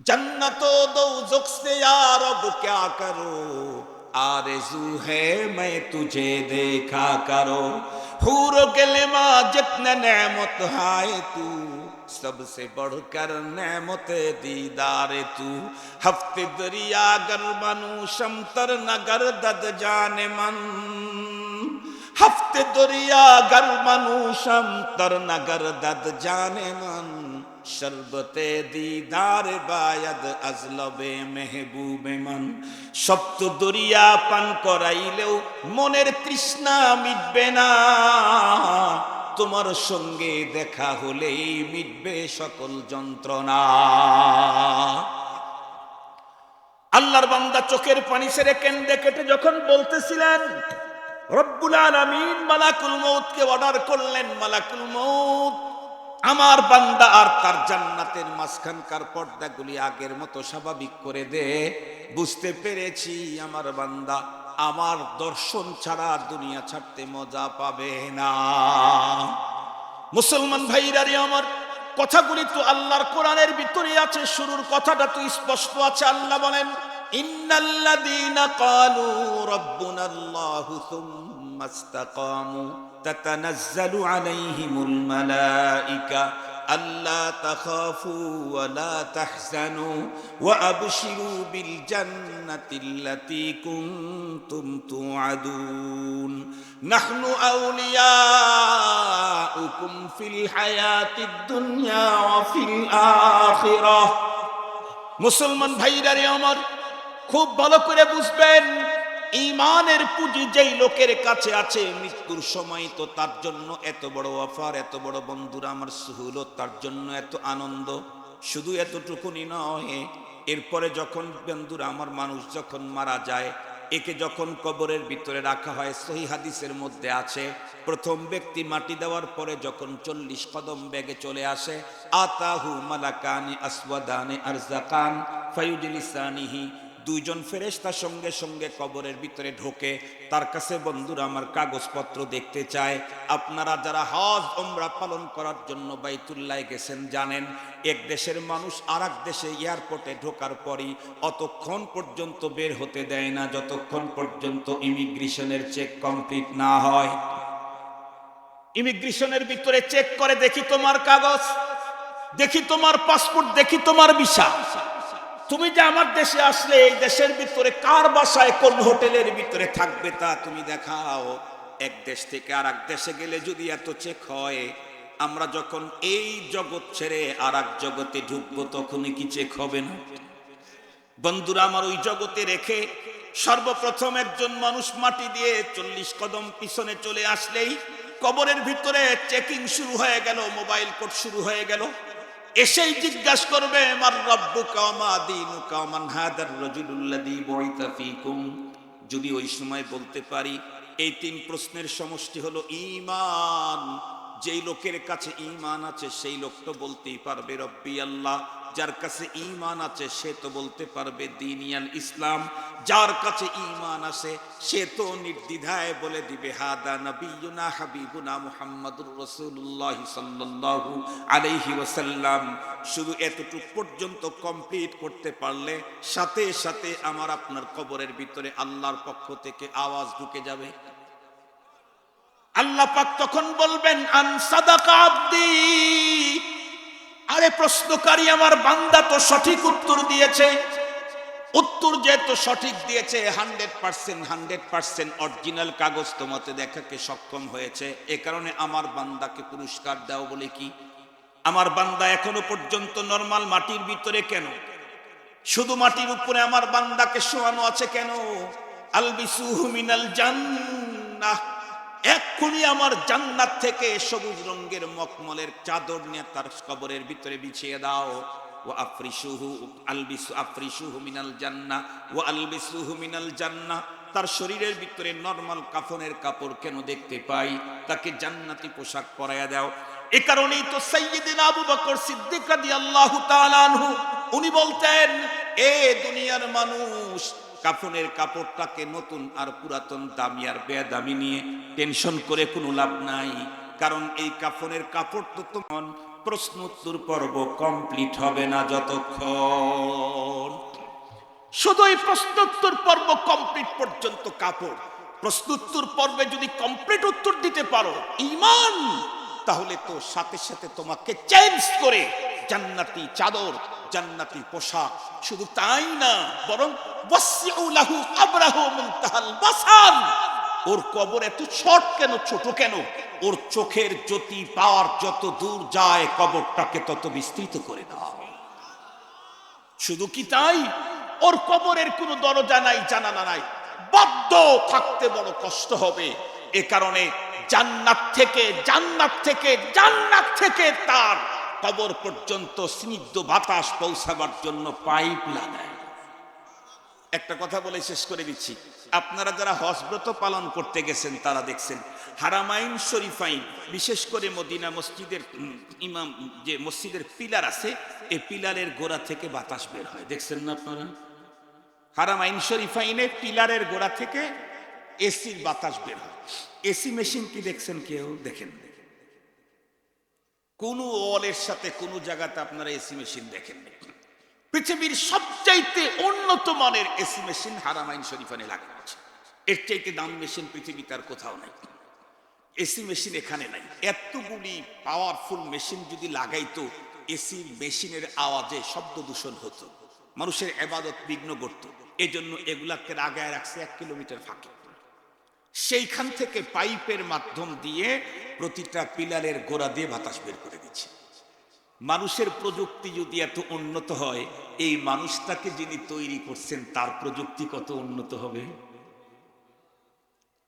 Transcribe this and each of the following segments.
जन्नतो दो जुख से यार, अब क्या करो? आरज़ू है, मैं तुझे देखा करो। हूर गलिमा जितने नेमत हाय तू, सबसे बढ़कर नेमत दीदार तू। हफ़्ते दरिया गर बनू शमतर नगर दद जाने मन। हफ़्ते दरिया गर बनू शमतर नगर दद जाने मन। শরবতে দিদার বায়াদ আজলবে মেহবুবে মন। সপ্ত দরিয়া পান করাইলেও মনের তৃষ্ণা মিটবে না। তোমার সঙ্গে দেখা হলেই মিটবে সকল যন্ত্রণা। আল্লাহর বান্দা চোখের পানি সেরে কেন্দ্রে কেটে যখন বলতেছিলেন, রব্বুল আলামিন মালাকুল মৌতকে অর্ডার করলেন মালাকুল মৌত আমার বান্দা আর তার জান্নাতের মাঝখানকার পর্দাগুলি আগের মতো স্বাভাবিক করে দে। বুঝতে পেরেছি, আমার বান্দা, আমার দর্শন ছাড়া দুনিয়া ছাড়তে মজা পাবে না। মুসলমান ভাইরারে আমার, কথাগুলি তো আল্লাহর কোরআনের ভিতরে আছে, শুরুর কথাটা তো স্পষ্ট আছে, আল্লাহ বলেন, ইন্নাল্লাযীনা ক্বালু রাব্বুনাল্লাহু সুম্মা ইসতাকামু। তাতানাজ্জালু আলাইহিমুল মালাইকা ألا تخافوا ولا تحزنوا وأبشروا بالجنة التي كنتم توعدون نحن أولياؤكم في الحياة الدنيا وفي الآخرة মুসলমান ভাইরারে আমার খুব ভালো করে বুঝবেন ইমানের পুঁজি যেই লোকের কাছে আছে, মৃত্যুর সময় তো তার জন্য এত বড় অফার, এত বড় বন্ধুরা আমার সুহুলত, তার জন্য এত আনন্দ। শুধু এতটুকুনি নয়, এরপরে যখন বন্ধুরা আমার মানুষ যখন মারা যায়, একে যখন কবরের ভিতরে রাখা হয়, সহি হাদিসের মধ্যে আছে, প্রথম ব্যক্তি মাটি দেওয়ার পরে যখন চল্লিশ কদম বেগে চলে আসে, আতাহু মালাকানি আসওয়াদানে আরজাকান, ফায়ুজলিসানিহি দুইজন ফেরেশতা সঙ্গে সঙ্গে কবরের ভিতরে ঢোকে। তার কাছে, বন্ধুরা, আমার কাগজপত্র দেখতে চায় আপনারা যারা হজ ওমরা পালন করার জন্য বাইতুল্লায় গেছেন জানেন, এক দেশের মানুষ আর দেশে এয়ারপোর্টে ঢোকার পরই অতক্ষণ পর্যন্ত বের হতে দেয় না, যতক্ষণ পর্যন্ত ইমিগ্রেশনের চেক কমপ্লিট না হয়। ইমিগ্রেশনের ভিতরে চেক করে, দেখি তোমার কাগজ, দেখি তোমার পাসপোর্ট, দেখি তোমার ভিসা। তুমি যে আমার দেশে আসলে, এই দেশের ভিতরে কার বাসায়, কোন হোটেলের ভিতরে থাকবে তা তুমি দেখাও। এক দেশ থেকে আর এক দেশে গেলে যদি এত চেক হয়, আমরা যখন এই জগৎ ছেড়ে আর এক জগতে ঢুকবো তখনই কি চেক হবে না? বন্ধুরা, আমার ওই জগতে রেখে সর্বপ্রথম একজন মানুষ মাটি দিয়ে চল্লিশ কদম পিছনে চলে আসলেই কবরের ভিতরে চেকিং শুরু হয়ে গেল, মোবাইল কোড শুরু হয়ে গেল। এসেই জিজ্ঞাসা করবে আমার রব্বু কামা দিনু কামান হাদার রজুলুল্লাদি বুইতা ফীকুম? যদি ওই সময় বলতে পারি, এই তিন প্রশ্নের সমষ্টি হলো ইমান যেই লোকের কাছে ঈমান আছে, সেই লোক তো বলতেই পারবে, রব্বি আল্লাহ যার কাছে ঈমান আছে, সে তো বলতে পারবে দিনিয়াল ইসলাম। যার কাছে ঈমান আছে, সে তো নির্দ্বিধায় বলে দিবে, হাদা নবিয়ুনা হাবিবুনা মুহাম্মাদুর রাসূলুল্লাহ সাল্লাল্লাহু আলাইহি ওয়াসাল্লাম। শুধু এতটুকু পর্যন্ত কমপ্লিট করতে পারলে, সাথে সাথে আমার আপনার কবরের ভিতরে আল্লাহর পক্ষ থেকে আওয়াজ ঢুকে যাবে। আল্লাহ পাক তখন বলবেন, আন সাদাকা আরে প্রশ্নকারী, আমার বান্দা তো সঠিক উত্তর দিয়েছে। উত্তর যেহেতু সঠিক দিয়েছে, hundred percent hundred percent original কাগজ তোমাতে দেখাকে সক্ষম হয়েছে। এ কারণে আমার বান্দাকে পুরস্কার দাও বলে কি? আমার বান্দা এখনও পর্যন্ত নর্মাল মাটির ভিতরে কেন? শুধু মাটির উপরে আমার বান্দাকে শোয়ানো আছে কেন? আলবিসুহু মিনাল জান্নাহ। এক্ষুনি আমার জান্নাত থেকে সবুজ রঙের মকমলের চাদর নিয়ে তার কবরের ভিতরে বিছিয়ে দাও। ও আফরিসুহু, আলবিসু, আফরিসুহু মিনাল জান্নাহ, ও আলবিসুহু মিনাল জান্নাহ। তার শরীরের ভিতরে নরমাল কাফনের কাপড় কেন দেখতে পাই? তাকে জান্নাতি পোশাক পরাইয়া দাও। এ কারণেই তো সাইয়্যিদিন আবু বকর সিদ্দিক রাদিয়াল্লাহু তাআলা আনহু, উনি বলতেন, এ দুনিয়ার মানুষ কাফনের কাপড়টাকে নতুন আর পুরাতন দামি আর বেদামি নিয়ে টেনশন করে কোনো লাভ নাই। কারণ এই কাফনের কাপড় তো তোমার প্রশ্নোত্তর পর্ব কমপ্লিট হবে না যতক্ষণ। শুধু এই প্রশ্নোত্তর পর্ব কমপ্লিট পর্যন্ত কাপড়। প্রশ্নোত্তর পর্বে যদি কমপ্লিট উত্তর দিতে পারো, ইমান, তাহলে তো সাথে সাথে তোমাকে চেঞ্জ করে জান্নাতি চাদর, জান্নাতি পোশাক। শুধু তাই না, বরং লাহু আবরাহু মুনতাহাল বাসান। ওর কবর এত শর্ট কেন, ছোট কেন? ওর চোখের জ্যোতি পাওয়ার যত দূর যায়, কবরটাকে তত বিস্তৃত করে দাও শুধু কি তাই? ওর কবরের কোনো দরজা নাই জানালা নাই। বাধ্য থাকতে বড় কষ্ট হবে। এ কারণে জান্নাত থেকে জান্নাত থেকে জান্নাত থেকে তার কবর পর্যন্ত স্নিগ্ধ বাতাস পৌঁছাবার জন্য পাইপ লাগায়। একটা কথা বলে শেষ করে দিচ্ছি। আপনারা যারা হজব্রত পালন করতে গেছেন, তারা দেখছেন, হারামাইন শরীফাইন, বিশেষ করে মদিনা মসজিদের ইমাম যে মসজিদের পিলার আছে এই পিলারের গোড়া থেকে বাতাস বের হয়। দেখছেন না আপনারা? হারামাইন শরীফাইনে পিলারের গোড়া থেকে এসির বাতাস বের হয়। এসি মেশিন কি দেখছেন কেউ? দেখেন। কোন ওয়ালের সাথে কোন জায়গাতে আপনারা এসি মেশিন দেখেন পৃথিবীর সবচাইতে উন্নত মানের এসি মেশিন হারামাইন শরীফানে লাগানো আছে। এর চাইতে দাম মেশিন পৃথিবীতে আর কোথাও নাই। এসি মেশিন এখানে নাই। এতগুলি পাওয়ারফুল মেশিন যদি লাগাইতো, এসি মেশিনের আওয়াজে শব্দ দূষণ হতো। মানুষের এবাদত বিঘ্ন করত। এই জন্য এগুলাকে লাগায় রাখছে এক কিলোমিটার ফাঁকে। সেইখান থেকে পাইপের মাধ্যম দিয়ে প্রতিটা পিলারের গোড়া দিয়ে বাতাস বের করে দিচ্ছে। মানুষের প্রযুক্তি যদি এত উন্নত হয়, এই মানুষটাকে যিনি তৈরি করছেন, তার প্রযুক্তি কত উন্নত হবে?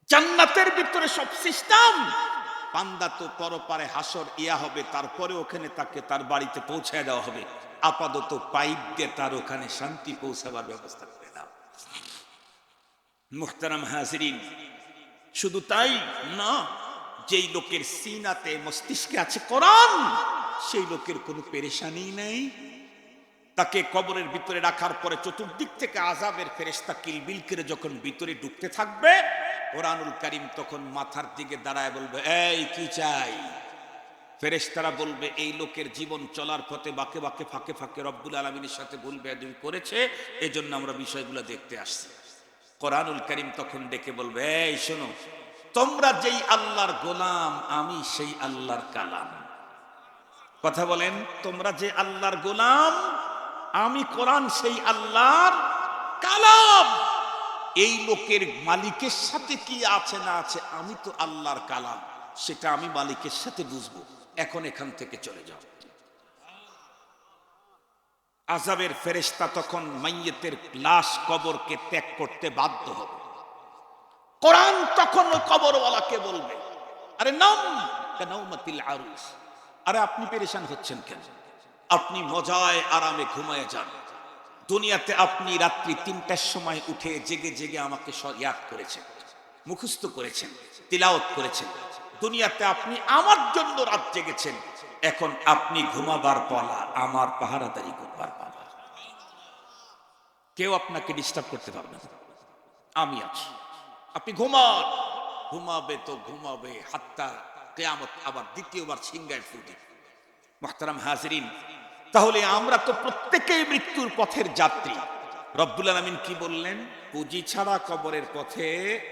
জান্নাতের ভিতরে সব সিস্টেম। পান্দা তো পরপারে হাসর, ইয়া হবে, তারপরে ওখানে তাকে তার বাড়িতে পৌঁছায় দেওয়া হবে। আপাতত পাইপ দিয়ে তার ওখানে শান্তি পৌঁছাবার ব্যবস্থা করে দাও। মুহতারাম হাজরিন শুধু তাই না, যেই লোকের সিনাতে মস্তিষ্কে আছে কোরআন, সেই লোকের কোনো পেরেশানি নেই। তাকে কবরের ভিতরে রাখার পরে চতুর্দিক থেকে আজাবের ফেরেস্তা কিলবিল করে যখন ভিতরে ঢুকতে থাকবে, কোরআনুল করিম তখন মাথার দিকে দাঁড়ায় বলবে, এই, কি চাই? ফেরেশতারা বলবে, এই লোকের জীবন চলার পথে বাকে বাকে ফাঁকে ফাঁকে রব্বুল আলমিনের সাথে ভুল বেদুল করেছে, এজন্য আমরা বিষয়গুলো দেখতে আসছি। কোরআনুল করিম তখন ডেকে বলবে, এই শোনো, তোমরা যেই আল্লাহর গোলাম, আমি সেই আল্লাহর কালাম। কথা বলেন, তোমরা যে আল্লাহর গোলাম, আমি কোরআন সেই আল্লাহর কালাম। এই লোকের মালিকের সাথে কি আছে না আছে, আমি তো আল্লাহর কালাম, সেটা আমি মালিকের সাথে বুঝব। এখন এখান থেকে চলে যাও। আজাবের ফেরেশতা তখন মাইয়েতের লাশ কবরকে ত্যাগ করতে বাধ্য হবে। কোরআন তখন কবরওয়ালাকে বলবে, আরে নাম আরুস আরে আপনি পেরেশান হচ্ছেন কেন? আপনি মজায় আরামে ঘুমায় যান। দুনিয়াতে আপনি রাত্রি তিনটার সময় উঠে জেগে জেগে আমাকে ইয়াদ করেছেন, মুখস্থ করেছেন তিলাওত করেছেন। দুনিয়াতে আপনি আমার জন্য রাত জেগেছেন। এখন আপনি ঘুমাবার পালা, আমার পাহারাদারি করবার পালা। কেউ আপনাকে ডিস্টার্ব করতে পারবে না। আমি আছি। আপনি ঘুমান। ঘুমাবে তো ঘুমাবে, হাত্তা কেয়ামত আবার দ্বিতীয়বার সিংগায় ফুটে। মোহতারাম হাজরিন, তাহলে আমরা তো প্রত্যেকেই মৃত্যুর পথের যাত্রী। রব্বুল আলমিন কি বললেন? পুঁজি ছাড়া কবরের পথে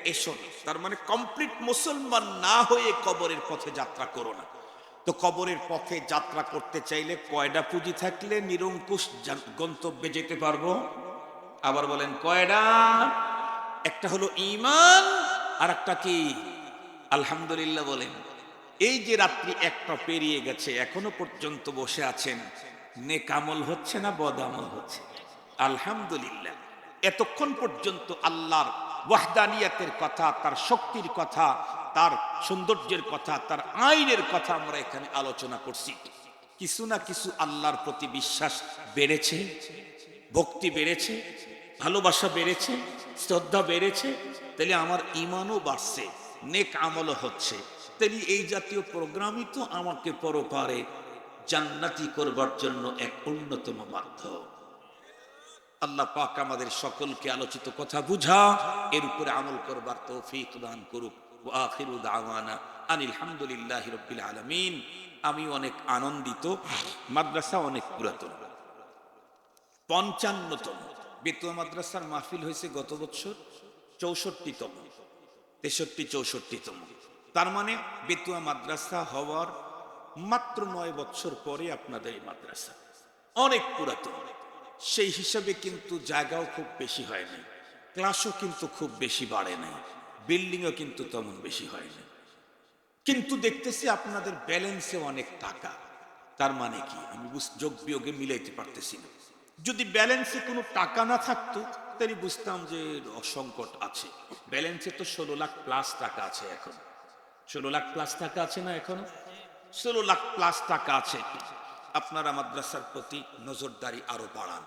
এসো তার মানে কমপ্লিট মুসলমান না হয়ে কবরের পথে যাত্রা করো না। তো কবরের পথে যাত্রা করতে চাইলে কয়টা পুঁজি থাকলে নিরঙ্কুশ গন্তব্যে যেতে পারব? আবার বলেন কয়টা একটা হলো ইমান আর একটা কি? আলহামদুলিল্লাহ বলেন। এই যে রাত্রি একটা পেরিয়ে গেছে, এখনও পর্যন্ত বসে আছেন। নেক আমল হচ্ছে না বদামল হচ্ছে? আলহামদুলিল্লাহ। এতক্ষণ পর্যন্ত আল্লাহর ওয়াহদানিয়াতের কথা, তার শক্তির কথা তার সৌন্দর্যের কথা, তার আইনের কথা আমরা এখানে আলোচনা করছি। কিছু না কিছু আল্লাহর প্রতি বিশ্বাস বেড়েছে, ভক্তি বেড়েছে, ভালোবাসা বেড়েছে, শ্রদ্ধা বেড়েছে, তাহলে আমার ইমানও বাড়ছে, নেক আমলও হচ্ছে। তাহলে এই জাতীয় প্রোগ্রামই তো আমাকে পরপারে জান্নাতি করবার জন্য এক অন্যতম মাধ্যম আল্লাহ পাক আমাদের সকলকে আলোচিত কথা বুঝা, এর উপরে আমল করবার তৌফিক দান করুক। ওয়া আখিরু দাওয়ানা আনিল হামদুলিল্লাহি রাব্বিল আলামিন। আমি অনেক আনন্দিত, মাদ্রাসা অনেক পুরাতন। পঞ্চান্নতম বেতুয়া মাদ্রাসার মাহফিল হয়েছে গত বছর চৌষট্টিতম, তেষট্টি চৌষট্টিতম। তার মানে বেতুয়া মাদ্রাসা হওয়ার মাত্র নয় বছর পরে আপনাদের এই মাদ্রাসা। অনেক পুরাতন। সেই হিসাবে কিন্তু জায়গাও খুব বেশি হয় নাই ক্লাসও কিন্তু খুব বেশি বাড়ে নাই। বিল্ডিংও কিন্তু তেমন বেশি হয় নাই কিন্তু দেখতেছি আপনাদের ব্যালেন্সে অনেক টাকা। তার মানে কি? আমি যোগ বিয়োগে মিলাইতে পারতেছি না। যদি ব্যালেন্সে কোনো টাকা না থাকতো, তাহলে বুঝতাম যে সংকট আছে। ব্যালেন্সে তো ষোলো লাখ প্লাস টাকা আছে এখন। ষোলো লাখ প্লাস টাকা আছে না এখন? ষোলো লাখ প্লাস টাকা আছে। আপনারা মাদ্রাসার প্রতি নজরদারি আরও বাড়ান।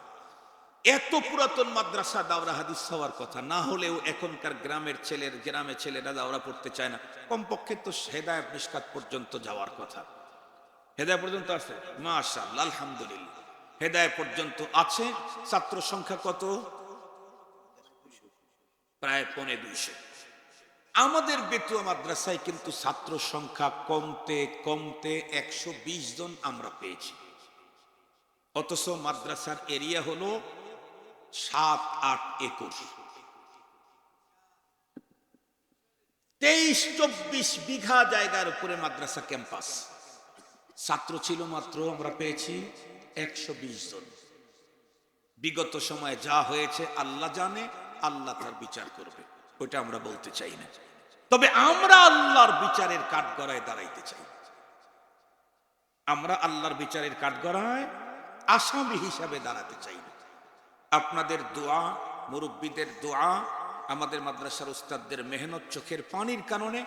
এত পুরাতন মাদ্রাসা দাওরা হাদিস হওয়ার কথা, না হলেও এখনকার গ্রামের ছেলের, গ্রামে ছেলেরা দাওরা পড়তে চায় না। কমপক্ষে তো হেদায়ত নিষ্কাত পর্যন্ত যাওয়ার কথা। হেদায় পর্যন্ত আছে? মাশাআল্লাহ, আলহামদুলিল্লাহ। হেদায় পর্যন্ত আছে। ছাত্র সংখ্যা কত? প্রায় পনে দুইশো। আমাদের বেতুয়া মাদ্রাসায় কিন্তু ছাত্র সংখ্যা কমতে কমতে একশো বিশ জন আমরা পেয়েছি। অথচ মাদ্রাসার এরিয়া হলো সাত আট একর তেইশ চব্বিশ বিঘা জায়গার উপরে মাদ্রাসা ক্যাম্পাস। ছাত্র ছিল মাত্র, আমরা পেয়েছি একশো বিশ জন। বিগত সময়ে যা হয়েছে, আল্লাহ জানে, আল্লাহ তার বিচার করবে। ওইটা আমরা বলতে চাই না। তবে আমরা আল্লাহর বিচারের কাঠগড়ায় দাঁড়াইতে চাই। আমরা আল্লাহর বিচারের কাঠগড়ায় আসামি হিসাবে দাঁড়াতে চাই না। আপনাদের দোয়া, মুরব্বীদের দোয়া, আমাদের মাদ্রাসার উস্তাদদের মেহনত চোখের পানির কারণে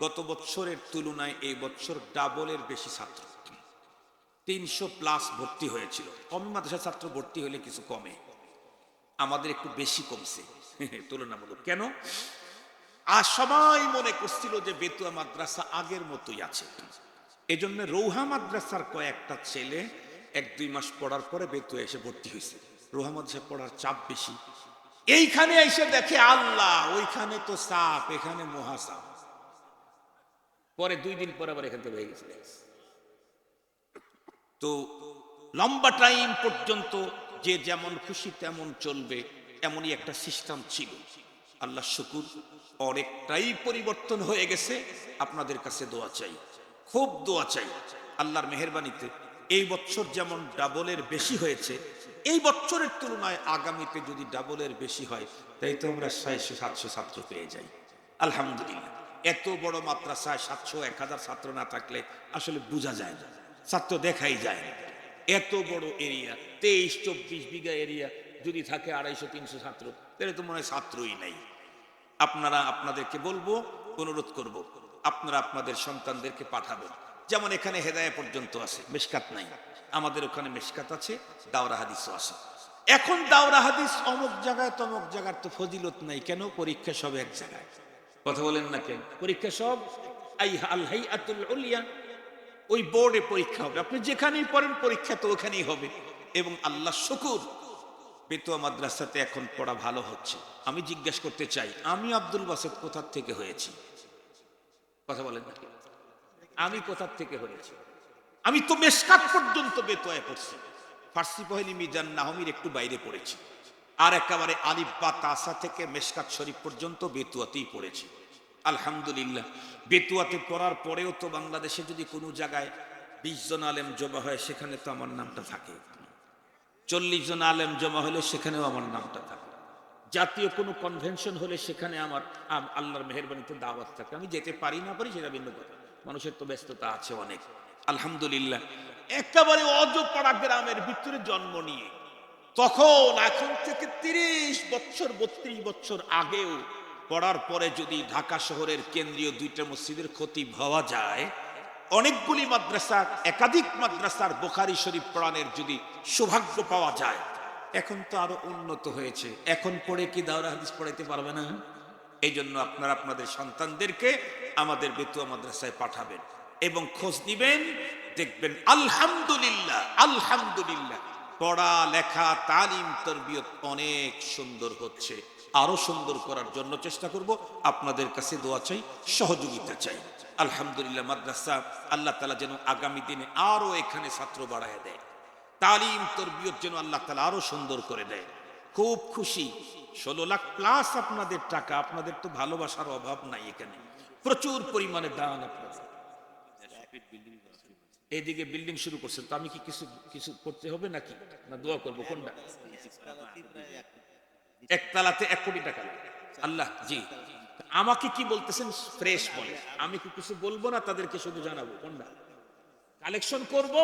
গত বছরের তুলনায় এই বছর ডাবলের বেশি ছাত্র। তিনশো প্লাস ভর্তি হয়েছিল। কম মাদ্রাসা ছাত্র ভর্তি হলে কিছু কমে। আমাদের একটু বেশি কমছে। তুলনামূলক। কেন? আর সবাই মনে করছিল যে বেতুয়া মাদ্রাসা আগের মতোই আছে। এজন্য রৌহা মাদ্রাসার কয়েকটা ছেলে এক দুই মাস পড়ার পরে বেতুয়া এসে ভর্তি হয়েছে। রৌহা মাদ্রাসা পড়ার চাপ বেশি। এইখানে এসে দেখে আল্লাহ, ওইখানে তো সাপ, এখানে মহাসাপ। পরে দুই দিন পরে আবার এখান থেকে হয়ে গেছে। তো লম্বা টাইম পর্যন্ত যে যেমন খুশি তেমন চলবে, এমনই একটা সিস্টেম ছিল। আল্লাহ শুকুর, অনেকটাই পরিবর্তন হয়ে গেছে। আপনাদের কাছে দোয়া চাই, খুব দোয়া চাই। আল্লাহর মেহরবানিতে এই বছর যেমন ডাবলের বেশি হয়েছে, এই বছরের তুলনায় আগামীতে যদি ডাবলের বেশি হয়, তাই তো আমরা ছয়শো, সাতশো ছাত্র পেয়ে যাই। আলহামদুলিল্লাহ। এত বড় মাদ্রাসায় সাতশো, এক হাজার ছাত্র না থাকলে আসলে বোঝা যায় না, ছাত্র দেখাই যায় না। এত বড় এরিয়া, তেইশ, চব্বিশ বিঘা এরিয়া, যদি থাকে আড়াইশো, তিনশো ছাত্র, তাহলে তো মনে হয় ছাত্রই নাই। আপনারা আপনাদেরকে বলব, অনুরোধ করব, আপনারা আপনাদের সন্তানদেরকে পাঠাবেন। যেমন এখানে হেদায়া পর্যন্ত আছে মেশকাত নাই। আমাদের ওখানে মেশকাত আছে দাওরা হাদিসও আছে। এখন দাওরা হাদিস অমুক জায়গায় তমুক জায়গার তো ফজিলত নাই। কেন? পরীক্ষা সব এক জায়গায়। কথা বলেন না কেন? পরীক্ষা সব ওই বোর্ডে পরীক্ষা হবে। আপনি যেখানেই পড়েন পরীক্ষা তো ওখানেই হবে। এবং আল্লাহ শুকুর বেতুয়া মাদ্রাসাতে এখন পড়া ভালো হচ্ছে। আমি জিজ্ঞেস করতে চাই আমি আব্দুল বাসেদ কোথার থেকে হয়েছি? কথা বলেন না আমি কোথার থেকে হয়েছি? আমি তো মেসকাত পর্যন্ত বেতোয়ায় পড়ছি। ফার্সি পহেলি মিজান নাহমির একটু বাইরে পড়েছি। আর একেবারে আলিফ বা তাসা থেকে মেসকাত শরীফ পর্যন্ত বেতুয়াতেই পড়েছি। আলহামদুলিল্লাহ, বেতুয়াতে পড়ার পরেও তো বাংলাদেশে যদি কোনো জায়গায় বিশ জন আলেম জমা হয়, সেখানে তো আমার নামটা থাকে। চল্লিশ জন আলেম জমা হলে সেখানেও আমার নামটা থাকে। জাতীয় কোনো কনভেনশন হলে সেখানে আমার আল্লাহর মেহরবানিতে দাওয়াত থাকে। আমি যেতে পারি না পারি সেটা ভিন্ন কথা। মানুষের তো ব্যস্ততা আছে অনেক। আলহামদুলিল্লাহ। একেবারে অজপাড়া গ্রামের ভিতরে জন্ম নিয়ে। তখন এখন থেকে তিরিশ বছর, বত্রিশ বছর আগেও পড়ার পরে যদি ঢাকা শহরের কেন্দ্রীয় দুইটা মসজিদের ক্ষতি হওয়া যায়, অনেকগুলি মাদ্রাসা একাধিক মাদ্রাসার বোখারি শরীফ পড়ানের যদি সৌভাগ্য পাওয়া যায়, এখন তো আরও উন্নত হয়েছে। এখন পড়ে কি দাওরা হাদিস পড়াইতে পারবে না? এই জন্য আপনারা আপনাদের সন্তানদেরকে আমাদের বেতুয়া মাদ্রাসায় পাঠাবেন এবং খোঁজ নিবেন, দেখবেন আলহামদুলিল্লাহ আলহামদুলিল্লাহ। পড়া, লেখা, তালিম, তরবিয়ত অনেক সুন্দর হচ্ছে। আরও সুন্দর করার জন্য চেষ্টা করব। আপনাদের কাছে দোয়া চাই, সহযোগিতা চাই। আলহামদুলিল্লাহ, মাদ্রাসা আল্লাহ তালা যেন আগামী দিনে আরও এখানে ছাত্র বাড়ায় দেয়। তালিম, তরবিয়ত যেন আল্লাহ তালা আরও সুন্দর করে দেয়। খুব খুশি ষোলো লাখ প্লাস আপনাদের টাকা, আপনাদের তো ভালোবাসার অভাব নাই এখানে। প্রচুর পরিমাণে দান আপনাদের। এইদিকে বিল্ডিং শুরু করছেন তো আমি কি কিছু কিছু করতে হবে নাকি? না, দোয়া করব, কোনটা? একতলাতে এক কোটি টাকা আল্লাহ, জি। আমাকে কি বলতেছেন? ফ্রেশ বলে। আমি কি কিছু বলব না? তাদেরকে শুধু জানাব, কোনটা? কালেকশন করব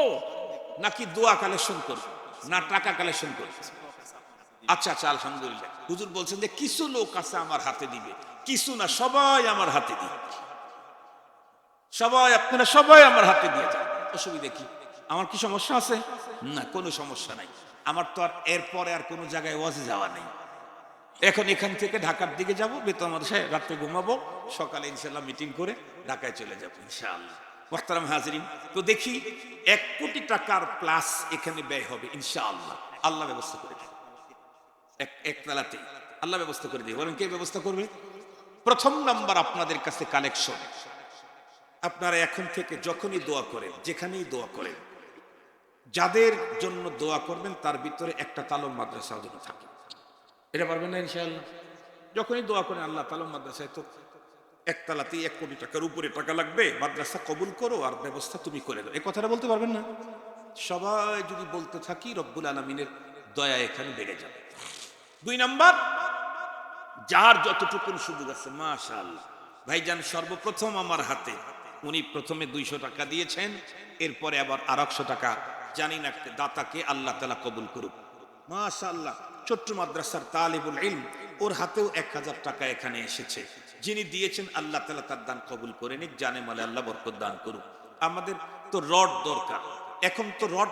নাকি দোয়া কালেকশন করব? না, টাকা কালেকশন করব? আচ্ছা আচ্ছা আলহামদুলিল্লাহ। হুজুর বলছেন যে কিছু লোক আছে আমার হাতে দিবে। কিছু না, সবাই আমার হাতে দিবে। সবাই, আপনারা সবাই আমার হাতে দিয়ে যান। অসুবিধা কি? আমার কি সমস্যা আছে? না, কোনো সমস্যা নাই। আমার তো আর এরপরে আর কোনো জায়গায় ওয়াজে যাওয়া নেই। এখন এখান থেকে ঢাকার দিকে যাব, বেতন মাদ্রাসায় রাত্রে ঘুমাবো। সকালে ইনশাল্লাহ মিটিং করে ঢাকায় চলে যাব ইনশাআল্লাহ। মোহতারাম হাজরিন, তো দেখি এক কোটি টাকার প্লাস এখানে ব্যয় হবে ইনশাআল্লাহ। আল্লাহ ব্যবস্থা করে দেবে। এক একতলাতে আল্লাহ ব্যবস্থা করে দিয়ে বলেন, কে ব্যবস্থা করবে? প্রথম নাম্বার আপনাদের কাছে কালেকশন আপনারা এখন থেকে যখনই দোয়া করেন, যেখানেই দোয়া করেন, যাদের জন্য দোয়া করবেন, তার ভিতরে একটা তালম মাদ্রাসা যেন থাকে। এটা পারবেন না, ইনশাআল্লাহ? যখনই দোয়া করেন, আল্লাহ তালম মাদ্রাসায় তো একতলাতেই এক কোটি টাকার উপরে টাকা লাগবে, মাদ্রাসা কবুল করো আর ব্যবস্থা তুমি করে দাও। এই কথাটা বলতে পারবেন না? সবাই যদি বলতে থাকি, রব্বুল আলমিনের দয়া এখানে বেড়ে যাবে। দুই নাম্বার, যার যতটুকুন সুযোগ আছে, মাশাআল্লাহ। ভাইজান, সর্বপ্রথম আমার হাতে, উনি প্রথমে দুইশো টাকা দিয়েছেন, এরপরে আবার আর টাকা, জানি না দাতাকে আল্লাহ তালা কবুল করুক। মাশাআল্লাহ, ছোট্ট মাদ্রাসার তালিবুল ইলম, ওর হাতেও এক হাজার টাকা এখানে এসেছে। যিনি দিয়েছেন, আল্লাহ তালা তার দান কবুল করে নিক, জানে মালে আল্লাহ বরকত দান করুক। আমাদের তো রড দরকার, এখন তো রড